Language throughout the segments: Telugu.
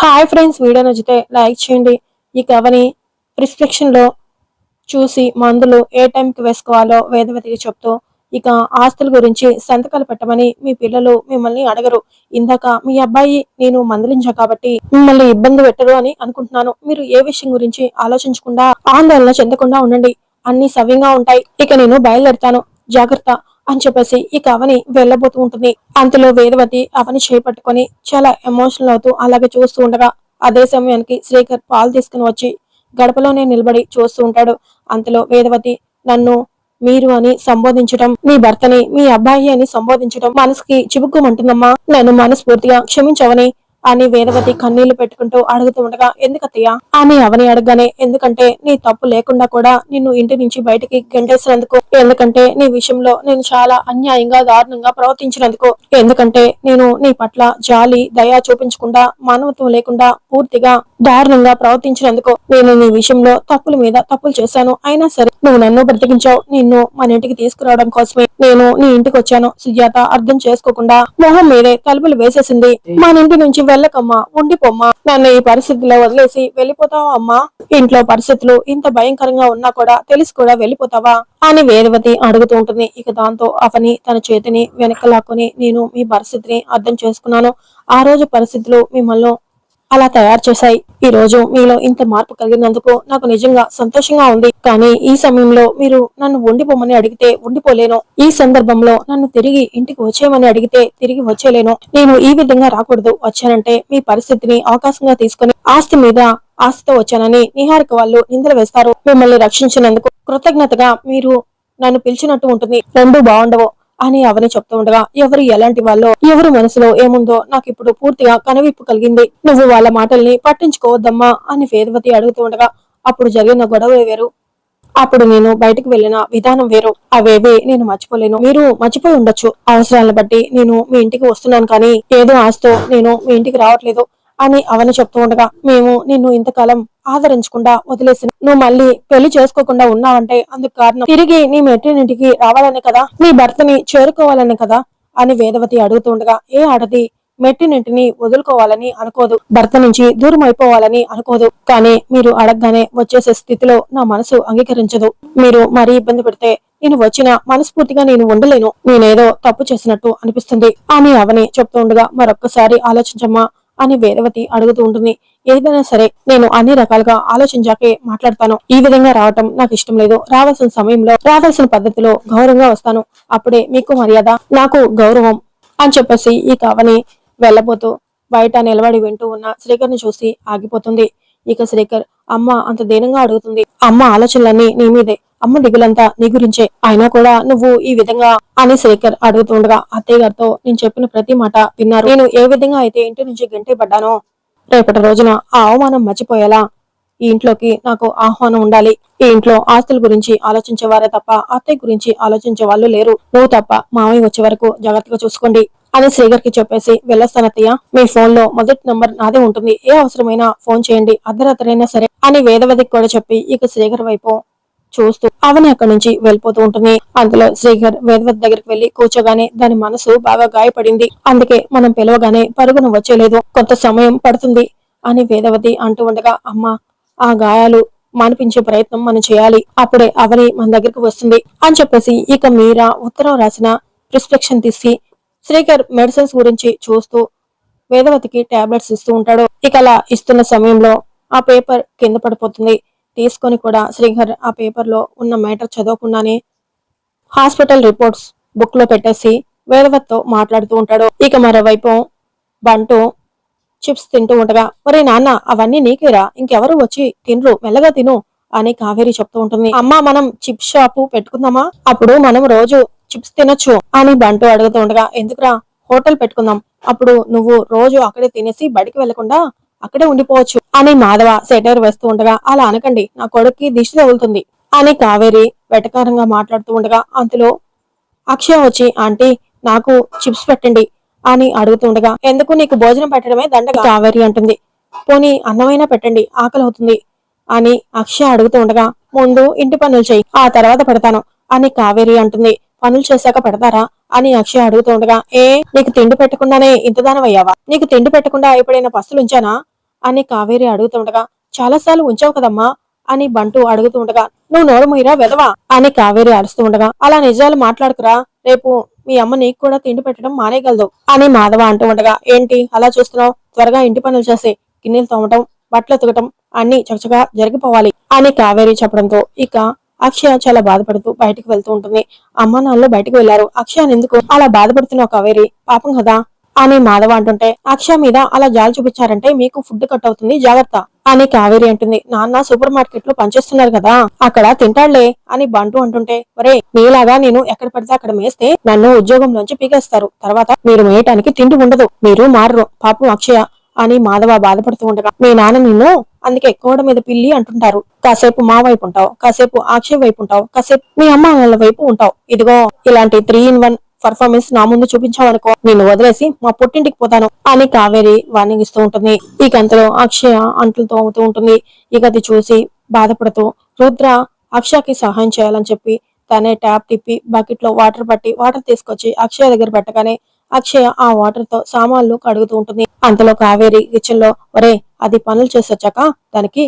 హాయ్ ఫ్రెండ్స్ వీడియో నచ్చితే లైక్ చేయండి. ఈ కవని ప్రిస్క్రిప్షన్లో చూసి మందులు ఏ టైంకి వేసుకోవాలో వేదవతికి చెప్తూ ఇక ఆస్తుల గురించి సంతకాలు పెట్టమని మీ పిల్లలు మిమ్మల్ని అడగరు. ఇందాక మీ అబ్బాయి నేను మందలించా కాబట్టి మిమ్మల్ని ఇబ్బంది పెట్టరు అని అనుకుంటున్నాను. మీరు ఏ విషయం గురించి ఆలోచించకుండా ఆందోళన చెందకుండా ఉండండి. అన్ని సవ్యంగా ఉంటాయి. ఇక నేను బయలుదేరుతాను. జాగ్రత్త అని చెప్పేసి ఇక అవని వెళ్ళబోతూ ఉంటుంది. అంతలో వేదవతి అవని చేపట్టుకొని చాలా ఎమోషనల్ అవుతూ అలాగే చూస్తూ ఉండగా అదే సమయానికి శ్రీకర్ పాలు తీసుకుని వచ్చి గడపలోనే నిలబడి చూస్తూ ఉంటాడు. అంతలో వేదవతి నన్ను మీరు అని సంబోధించడం మీ భర్తని మీ అబ్బాయి అని సంబోధించడం మనసుకి చివుక్కుమంటుందమ్మా నన్ను మనస్ఫూర్తిగా క్షమించవని అని వేదవతి కన్నీళ్ళు పెట్టుకుంటూ అడుగుతూ ఉండగా ఎందుకత్తయ్యా? అని అవని అడగగానే ఎందుకంటే నీ తప్పు లేకుండా కూడా నిన్ను ఇంటి నుంచి బయటికి గెంటేసినందుకు ఎందుకంటే నీ విషయంలో నేను చాలా అన్యాయంగా దారుణంగా ప్రవర్తించినందుకు ఎందుకంటే నేను నీ పట్ల జాలి దయ చూపించకుండా మానవత్వం లేకుండా పూర్తిగా దారుణంగా ప్రవర్తించినందుకు నేను నీ విషయంలో తప్పుల మీద తప్పులు చేశాను. అయినా సరే నువ్వు నన్ను బ్రతికించావు. నిన్ను మన ఇంటికి తీసుకురావడం కోసమే నేను నీ ఇంటికి వచ్చాను. సుజాత అర్థం చేసుకోకుండా మొహం మీదే తలుపులు వేసేసింది. మన ఇంటి నుంచి వెళ్ళకమ్మా ఉండిపోమ్మా. నన్ను ఈ పరిస్థితిలో వదిలేసి వెళ్ళిపోతావా అమ్మా? ఇంట్లో పరిస్థితులు ఇంత భయంకరంగా ఉన్నా కూడా తెలిసి కూడా వెళ్ళిపోతావా? అని వేదవతి అడుగుతూ ఉంటుంది. ఇక దాంతో అవని తన చేతిని వెనక లాక్కొని నేను మీ పరిస్థితిని అర్థం చేసుకున్నాను. ఆ రోజు పరిస్థితులు మిమ్మల్ని అలా తయారు చేశాయి. ఈ రోజు మీలో ఇంత మార్పు కలిగినందుకు నాకు నిజంగా సంతోషంగా ఉంది. కానీ ఈ సమయంలో మీరు నన్ను ఉండిపోమని అడిగితే ఉండిపోలేను. ఈ సందర్భంలో నన్ను తిరిగి ఇంటికి వచ్చేయమని అడిగితే తిరిగి వచ్చేలేను నేను ఈ విధంగా రాకూడదు. వచ్చానంటే మీ పరిస్థితిని అవకాశంగా తీసుకుని ఆస్తి మీద ఆస్తితో వచ్చానని నిహారిక వాళ్ళు నిందలు వేస్తారు. మిమ్మల్ని రక్షించినందుకు కృతజ్ఞతగా మీరు నన్ను పిలిచినట్టు ఉంటుంది. రెండు బాగుండవు అని అవని చెప్తూ ఉండగా ఎవరు ఎలాంటి వాళ్ళో ఎవరు మనసులో ఏముందో నాకు ఇప్పుడు పూర్తిగా కనువిప్పు కలిగింది. నువ్వు వాళ్ళ మాటల్ని పట్టించుకోవద్దమ్మా అని వేదవతి అడుగుతూ ఉండగా అప్పుడు జరిగిన గొడవ వేరు. అప్పుడు నేను బయటకు వెళ్ళిన విధానం వేరు. అవేవి నేను మర్చిపోలేను. మీరు మర్చిపోయి ఉండొచ్చు. అవసరాలను బట్టి నేను మీ ఇంటికి వస్తున్నాను కానీ ఏదో ఆస్తో నేను మీ ఇంటికి రావట్లేదు. అని అవని చెప్తూ ఉండగా మేము నిన్ను ఇంతకాలం ఆదరించకుండా వదిలేసి నువ్వు మళ్ళీ పెళ్ళి చేసుకోకుండా ఉన్నావంటే అందుకు కారణం తిరిగి నీ మెట్టినింటికి రావాలని కదా నీ భర్తని చేరుకోవాలని కదా? అని వేదవతి అడుగుతూ ఉండగా ఏ ఆడది మెట్టినింటిని వదులుకోవాలని అనుకోదు భర్త నుంచి దూరం అయిపోవాలని అనుకోదు కానీ మీరు అడగగానే వచ్చేసే స్థితిలో నా మనసు అంగీకరించదు. మీరు మరీ ఇబ్బంది పెడితే నేను వచ్చిన మనస్ఫూర్తిగా నేను ఉండలేను నేనేదో తప్పు చేసినట్టు అనిపిస్తుంది. అని అవని చెప్తూ ఉండగా మరొక్కసారి ఆలోచించమ్మా అని వేదవతి అడుగుతూ ఉంటుంది. ఏదైనా సరే నేను అన్ని రకాలుగా ఆలోచించాకే మాట్లాడతాను. ఈ విధంగా రావటం నాకు ఇష్టం లేదు. రావాల్సిన సమయంలో రావాల్సిన పద్ధతిలో గౌరవంగా వస్తాను. అప్పుడే మీకు మర్యాద నాకు గౌరవం అని చెప్పేసి ఈ కావని వెళ్ళబోతూ బయట నిలబడి వింటూ ఉన్న శ్రీకర్ని చూసి ఆగిపోతుంది. ఇక శ్రీకర్ అమ్మ అంత దీనంగా అడుగుతుంది. అమ్మ ఆలోచనలన్నీ నీ మీదే. అమ్మ దిగులంతా నీ గురించే. అయినా కూడా నువ్వు ఈ విధంగా అని శేఖర్ అడుగుతుండగా అత్తయ్య గారితో నేను చెప్పిన ప్రతి మాట విన్నారు. నేను ఏ విధంగా అయితే ఇంటి నుంచి గంటే పడ్డానో రేపటి రోజున ఆ అవమానం మర్చిపోయేలా ఈ ఇంట్లోకి నాకు ఆహ్వానం ఉండాలి. ఈ ఇంట్లో ఆస్తుల గురించి ఆలోచించేవారే తప్ప అత్తయ్య గురించి ఆలోచించే వాళ్ళు లేరు. నువ్వు తప్ప మామయ్య వచ్చే వరకు జాగ్రత్తగా చూసుకోండి అని శ్రీగర్కి చెప్పేసి వెళ్ళొస్తానత్తయ్య. మీ ఫోన్లో మొదటి నంబర్ నాదే ఉంటుంది. ఏ అవసరమైనా ఫోన్ చేయండి. అర్ధరాత్రైనా సరే అని వేదవతికి కూడా చెప్పి ఇక శ్రీగర్ వైపు చూస్తూ అవని అక్కడి నుంచి వెళ్ళిపోతూ ఉంటుంది. అందులో శ్రీహర్ వేదవతి దగ్గరికి వెళ్ళి కూర్చోగానే దాని మనసు బాగా గాయపడింది. అందుకే మనం పిలవగానే పరుగున వచ్చేలేదు. కొంత సమయం పడుతుంది అని వేదవతి అంటూ ఉండగా అమ్మ ఆ గాయాలు మానిపించే ప్రయత్నం మనం చేయాలి. అప్పుడే అవని మన దగ్గరికి వస్తుంది అని చెప్పేసి ఇక మీరా ఉత్తరం రాసిన ప్రిస్క్రిప్షన్ తీసి శ్రీకర్ మెడిసిన్స్ గురించి చూస్తూ వేదవతికి టాబ్లెట్స్ ఇస్తూ ఉంటాడు. ఇక అలా ఇస్తున్న సమయంలో ఆ పేపర్ కింద పడిపోతుంది. తీసుకొని కూడా శ్రీహర్ ఆ పేపర్లో ఉన్న మ్యాటర్ చదవకుండానే హాస్పిటల్ రిపోర్ట్స్ బుక్లో పెట్టేసి వేదవత్తో మాట్లాడుతూ ఉంటాడు. ఇక మరోవైపు బంటు చిప్స్ తింటూ ఉండగా ఒరే నాన్న అవన్నీ నీకేరా ఇంకెవరు వచ్చి తినరు. మెల్లగా తిను అని కావేరి చెప్తూ ఉంటుంది. అమ్మ మనం చిప్స్ షాపు పెట్టుకుందామా? అప్పుడు మనం రోజు చిప్స్ తినొచ్చు అని బంటు అడుగుతూ ఉండగా ఎందుకురా? హోటల్ పెట్టుకుందాం. అప్పుడు నువ్వు రోజు అక్కడే తినేసి బయటికి వెళ్ళకుండా అక్కడే ఉండిపోవచ్చు. అని మాధవ సెటర్ వేస్తూ ఉండగా అలా అనకండి నా కొడుక్కి దిష్టి తగులుతుంది. అని కావేరి వెటకారంగా మాట్లాడుతూ ఉండగా అంతలో అక్షయ వచ్చి ఆంటీ నాకు చిప్స్ పెట్టండి అని అడుగుతుండగా ఎందుకు నీకు భోజనం పెట్టడమే దండ కావేరి అంటుంది పోనీ అన్నమైనా పెట్టండి ఆకలి అవుతుంది అని అక్షయ అడుగుతూ ఉండగా ముందు ఇంటి పనులు చేయి ఆ తర్వాత పెడతాను అని కావేరి అంటుంది పనులు చేశాక పెడతారా? అని అక్షయ్ అడుగుతూ ఉండగా ఏ నీకు తిండి పెట్టకుండానే ఇంత దానం అయ్యావా? నీకు తిండి పెట్టకుండా ఎప్పుడైనా పస్తులుంచానా అని కావేరి అడుగుతుండగా చాలాసార్లు ఉంచావు కదమ్మా? అని బంటు అడుగుతూ ఉండగా నువ్వు నోరు మీరా వెదవా? అని కావేరి అరుస్తూ ఉండగా అలా నిజాలు మాట్లాడుకురా రేపు మీ అమ్మ నీకు కూడా తిండి పెట్టడం మానేయగలదు అని మాధవ అంటూ ఉండగా ఏంటి అలా చూస్తున్నావు? త్వరగా ఇంటి పనులు చేసి గిన్నెలు తోమటం బట్టలు ఎతకటం అన్ని చకచగా జరిగిపోవాలి అని కావేరి చెప్పడంతో ఇక అక్షయ చాలా బాధపడుతూ బయటకు వెళ్తూ ఉంటుంది. అమ్మ నాన్నలు బయటకు వెళ్ళారు అక్షయాన్ని ఎందుకు అలా బాధపడుతున్నావు కావేరి పాపం కదా? అని మాధవ అంటుంటే అక్షయ మీద అలా జాలి చూపించారంటే మీకు ఫుడ్ కట్ అవుతుంది జాగ్రత్త అని కావేరి అంటుంది. నాన్న సూపర్ మార్కెట్లో పనిచేస్తున్నారు కదా అక్కడ తింటాడులే అని బంటు అంటుంటే ఒరే నీలాగా నేను ఎక్కడ పడితే అక్కడ మేస్తే నన్ను ఉద్యోగం నుంచి పీకేస్తారు. తర్వాత మీరు మేయటానికి తిండి ఉండదు మీరు మారరు. పాపం అక్షయ అని మాధవ బాధపడుతూ ఉండగా మీ నాన్న నిన్ను అందుకే కోడ మీద పిల్లి అంటుంటారు. కాసేపు మా వైపు ఉంటావు కాసేపు అక్షయ్ వైపు ఉంటావు కాసేపు మీ అమ్మ వాళ్ళ వైపు ఉంటావు. ఇదిగో ఇలాంటి త్రీ ఇన్ వన్ పర్ఫార్మెన్స్ నా ముందు చూపించావనుకో నిన్ను వదిలేసి మా పుట్టింటికి పోతాను అని కావేరి వార్నింగ్ ఇస్తూ ఉంటుంది. ఈ కంతలో అక్షయ అంట్లు తోముతూ ఉంటుంది. ఇక అది చూసి బాధపడుతూ రుద్ర అక్షయకి సహాయం చేయాలని చెప్పి తనే ట్యాప్ తిప్పి బకెట్లో వాటర్ పట్టి వాటర్ తీసుకొచ్చి అక్షయ దగ్గర పెట్టగానే అక్షయ ఆ వాటర్తో సామాన్లు కడుగుతూ ఉంటుంది. అంతలో కావేరి కిచెన్లో ఒరే అది పనులు చేసి వచ్చాక దానికి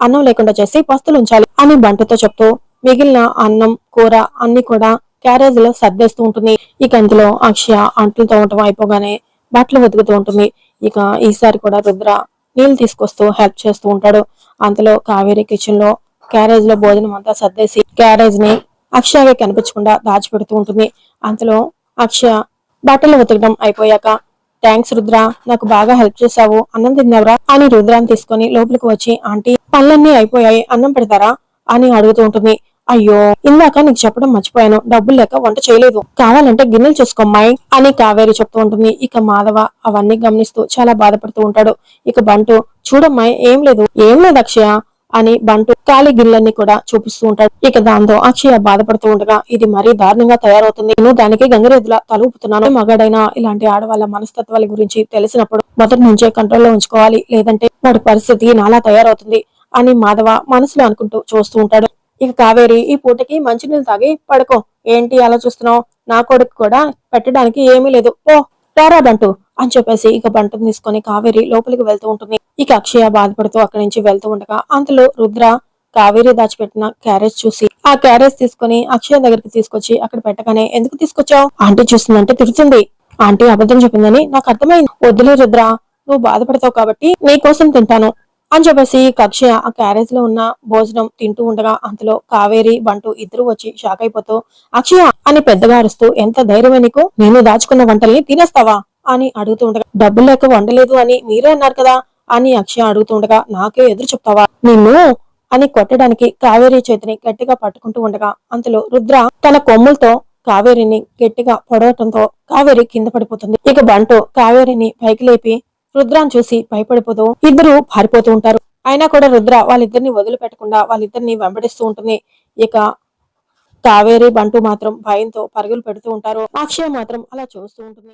అన్నం లేకుండా చేసి పస్తులు ఉంచాలి అని బంటుతో చెప్తూ మిగిలిన అన్నం కూర అన్ని కూడా క్యారేజ్లో సర్దేస్తూ ఉంటుంది. ఇక అందులో అక్షయ అంట్లు తోమటం అయిపోగానే బట్టలు వెతుకుతూ ఉంటుంది. ఇక ఈసారి కూడా రుద్ర నీళ్ళు తీసుకొస్తూ హెల్ప్ చేస్తూ ఉంటాడు. అంతలో కావేరి కిచెన్లో క్యారేజ్లో భోజనం అంతా సర్దేసి క్యారేజ్ని అక్షయకి కనిపించకుండా దాచిపెడుతూ ఉంటుంది. అంతలో అక్షయ బట్టలు ఉతకడం అయిపోయాక థ్యాంక్స్ రుద్ర నాకు బాగా హెల్ప్ చేశావు అన్నం తిన్నావురా? అని రుద్రాన్ని తీసుకొని లోపలికి వచ్చి ఆంటీ పనులన్నీ అయిపోయాయి అన్నం పెడతారా? అని అడుగుతూ ఉంటుంది. అయ్యో ఇందాక నీకు చెప్పడం మర్చిపోయాను డబ్బులు లేక వంట చేయలేదు. కావాలంటే గిన్నెలు చూసుకోమ్మాయి అని కావేరి చెప్తూ ఉంటుంది. ఇక మాధవ అవన్నీ గమనిస్తూ చాలా బాధపడుతూ ఉంటాడు. ఇక బంటు చూడమ్మాయి ఏం లేదు. ఏం లేదు అక్షయ. అని బంటు ఖాళీ గిన్నెలన్నీ కూడా చూపిస్తూ ఉంటాడు. ఇక దాంతో అక్షయ బాధపడుతూ ఉండగా ఇది మరీ దారుణంగా తయారవుతుంది. నేను దానికి గంగరెద్దులా తలుపుతున్నాను. మగాడైనా ఇలాంటి ఆడవాళ్ళ మనస్తత్వాల గురించి తెలిసినప్పుడు మొదటి నుంచే కంట్రోల్లో ఉంచుకోవాలి. లేదంటే వాడి పరిస్థితి నాలా తయారవుతుంది అని మాధవ మనసులో అనుకుంటూ చూస్తూ ఉంటాడు. ఇక కావేరి ఈ పూటకి మంచినీళ్ళు తాగి పడుకో. ఏంటి అలా చూస్తున్నావు? నా కొడుకు కూడా పెట్టడానికి ఏమీ లేదు. ఓ రారా బంటు. అని చెప్పేసి ఇక బంటం తీసుకొని కావేరి లోపలికి వెళ్తూ ఉంటుంది. ఇక అక్షయ బాధపడుతూ అక్కడి నుంచి వెళ్తూ ఉండగా అంతలో రుద్ర కావేరి దాచిపెట్టిన క్యారేజ్ చూసి ఆ క్యారేజ్ తీసుకొని అక్షయ దగ్గరికి తీసుకొచ్చి అక్కడ పెట్టగానే ఎందుకు తీసుకొచ్చావు? ఆంటీ చూస్తుందంటే తిరుగుతుంది ఆంటీ అబద్ధం చెప్పిందని నాకు అర్థమైంది. వద్దులే రుద్ర నువ్వు బాధపడతావు కాబట్టి నీ కోసం తింటాను. అని చెప్పేసి కక్ష ఆ క్యారేజ్లో ఉన్న భోజనం తింటూ ఉండగా అంతలో కావేరి బంటు ఇద్దరు వచ్చి షాక్ అయిపోతూ అక్షయ అని పెద్దగా అరుస్తూ ఎంత ధైర్యమే నీకు? నేను దాచుకున్న వంటల్ని తినేస్తావా? అని అడుగుతూ ఉండగా డబ్బులు లేక వండలేదు అని మీరే అన్నారు కదా అని అక్షయ అడుగుతూ ఉండగా నాకే ఎదురు చెప్తావా? నిన్ను అని కొట్టడానికి కావేరి చేతిని గట్టిగా పట్టుకుంటూ ఉండగా అంతలో రుద్ర తన కొమ్ములతో కావేరిని గట్టిగా పొడవటంతో కావేరి కింద పడిపోతుంది. ఇక బంటు కావేరిని పైకి లేపి రుద్రాన్ని చూసి భయపడిపోతూ ఇద్దరు పారిపోతూ ఉంటారు. అయినా కూడా రుద్ర వాళ్ళిద్దరిని వదిలిపెట్టకుండా వాళ్ళిద్దరిని వెంబడిస్తూ ఉంటుంది. ఇక కావేరి బంటు మాత్రం భయంతో పరుగులు పెడుతూ ఉంటారు. అక్షయ మాత్రం అలా చూస్తూ ఉంటుంది.